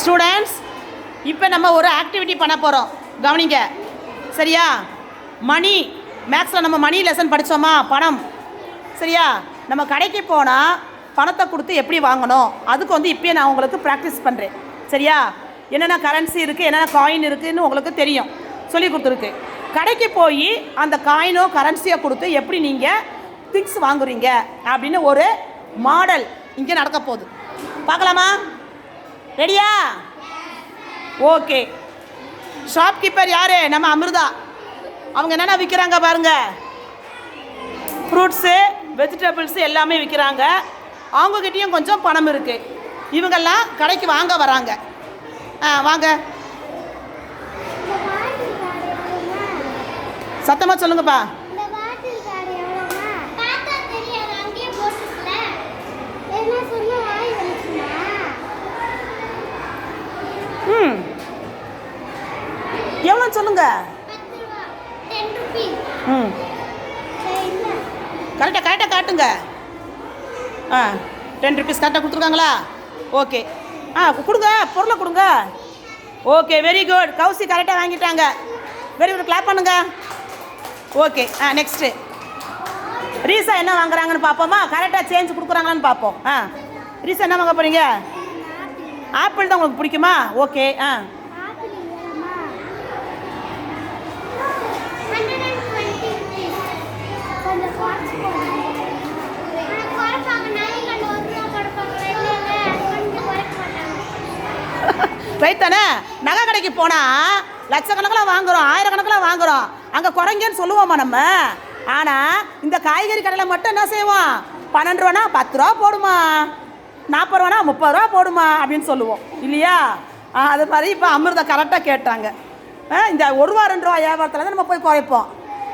Students இப்போ நம்ம ஒரு ஆக்டிவிட்டி பண்ண போகிறோம் கவனிங்க. சரியா? மணி மேக்ஸில் நம்ம மணி லெசன் படித்தோமா பணம். சரியா? நம்ம கடைக்கு போனால் பணத்தை கொடுத்து எப்படி வாங்கணும்? அதுக்கு வந்து இப்போயே நான் உங்களுக்கு ப்ராக்டிஸ் பண்ணுறேன் சரியா? என்னென்ன கரன்சி இருக்குது என்னென்ன காயின் இருக்குதுன்னு உங்களுக்கு தெரியும். சொல்லி கொடுத்துருக்கு. கடைக்கு போய் அந்த காயினோ கரன்சியோ கொடுத்து எப்படி நீங்கள் திங்ஸ் வாங்குறீங்க? அப்படின்னு ஒரு மாடல் இங்கே நடக்க போகுது. பார்க்கலாமா? ரெடியா ஓகே ஷாப்கீப்பர் யாரு? நம்ம அமிர்தா. அவங்க என்னென்ன விற்கிறாங்க பாருங்க. ஃப்ரூட்ஸு வெஜிடபிள்ஸு எல்லாமே விற்கிறாங்க அவங்கக்கிட்டேயும் கொஞ்சம் பணம் இருக்குது இவங்கெல்லாம் கடைக்கு வாங்க வராங்க. ஆ வாங்க. சத்தமாக சொல்லுங்கப்பா. சொல்லுங்க. ம். கரெக்டாக கரெக்டாக காட்டுங்க. ஆ டென் ருபீஸ் கரெக்டாக கொடுத்துருக்காங்களா? ஓகே. ஆ கொடுங்க பொருளை கொடுங்க. ஓகே வெரி குட் கவுசி கரெக்டாக வாங்கிட்டாங்க. வெரி குட் கிளாப் பண்ணுங்க. ஓகே. ஆ நெக்ஸ்ட்டு ரீசா என்ன வாங்குறாங்கன்னு பார்ப்போமா? கரெக்டாக சேஞ்ச் கொடுக்குறாங்களான்னு பார்ப்போம். ஆ. ரீசா என்ன வாங்க போகிறீங்க ஆப்பிள் தான் உங்களுக்கு பிடிக்குமா? ஓகே ஆ ஆப்பிள் எவ்வளோமா ஹண்ட்ரட் அண்ட் டுவெண்ட்டி ருபீஸ் கொஞ்சம் குறைச்சி போடுங்க குறைப்பாங்க நாளைக்கு கண்டு ஒரு ரூபா கொடுப்பாங்க இல்லை இல்லை கொஞ்சம் குறைக்க மாட்டாங்க ரைட் தானே நகை கடைக்கு போனால் லட்சக்கணக்கில் வாங்குறோம் ஆயிரக்கணக்கில் வாங்குறோம். அங்கே குறைங்கன்னு சொல்லுவோமா நம்ம? ஆனால் இந்த காய்கறி கடையில் மட்டும் என்ன செய்வோம்? பன்னெண்டு ரூபானா பத்து ரூபா போடுமா? நாற்பது ரூபானா முப்பது ரூபா போடுமா? அப்படின்னு சொல்லுவோம். இல்லையா? அது மாதிரி இப்போ அமிர்தா கரெக்டாக கேட்டாங்க. இந்த ஒரு ரூபா ரெண்டு ரூபா வியாபாரத்தில் தான் நம்ம போய் குறைப்போம்.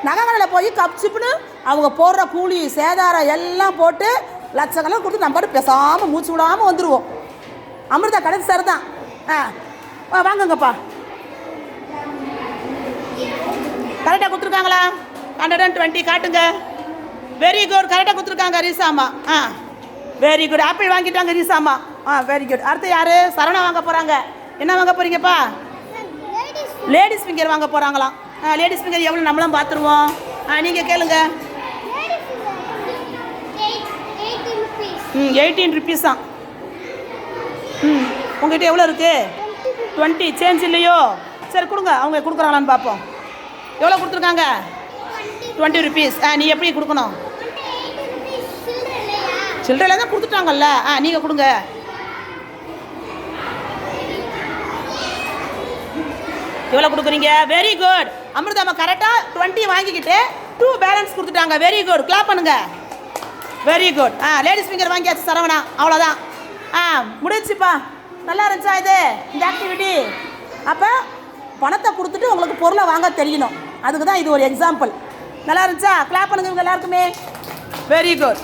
நகை கடையில் போய் கப் சிப்புன்னு அவங்க போடுற கூலி சேதாரம் எல்லாம் போட்டு லட்சக்கணக்கில் கொடுத்து நம்ம பேசாமல் மூச்சு விடாமல் வந்துடுவோம் அமிர்தா கடை சார் தான். ஆ ஆ, வாங்குங்கப்பா. கரெக்டாக கொடுத்துருக்காங்களா? ஹண்ட்ரட் அண்ட் டுவெண்ட்டி காட்டுங்க. வெரி குட் கரெக்டாக கொடுத்துருக்காங்க ரீசாமா. ஆ வெரி குட் ஆப்பிள் வாங்கிட்டாங்க ரீசாமா. ஆ வெரி குட் அடுத்து யார்? சரவணா வாங்க போகிறாங்க என்ன வாங்க போகிறீங்கப்பா லேடிஸ் ஃபிங்கர் வாங்க போகிறாங்களாம் ஆ லேடிஸ் ஃபிங்கர் எவ்வளோ நம்மளும் பார்த்துருவோம். ஆ நீங்கள் கேளுங்க. ம் எயிட்டீன் ருபீஸ் தான். ம். உங்ககிட்ட எவ்வளோ இருக்குது டுவெண்ட்டி சேஞ்ச் இல்லையோ? சரி கொடுங்க. அவங்க கொடுக்குறாங்களான்னு பார்ப்போம். எவ்வளோ கொடுத்துருக்காங்க? டுவெண்ட்டி ருபீஸ் ஆ நீ எப்படி கொடுக்கணும்? எயிட்டி தான் கொடுத்துட்டாங்கல்ல. ஆ நீங்கள் கொடுங்க. எவ்வளோ கொடுக்குறீங்க? வெரி குட் அமிர்தாமா கரெக்டாக டுவெண்ட்டி வாங்கிக்கிட்டு டூ பேலன்ஸ் கொடுத்துட்டாங்க. வெரி குட் கிளாப் பண்ணுங்க. வெரி குட் ஆ லேடிஸ் ஃபிங்கர் வாங்கியாச்சு சரவணா. அவ்வளோதான் ஆ முடிஞ்சுப்பா. நல்லா இருந்துச்சா இது? இந்த ஆக்டிவிட்டி அப்போ பணத்தை கொடுத்துட்டு உங்களுக்கு பொருளை வாங்க தெரியணும். அதுக்கு தான் இது ஒரு எக்ஸாம்பிள் நல்லா இருந்துச்சா? கிளாப் பண்ணுங்க இவங்க எல்லாருக்குமே. Very good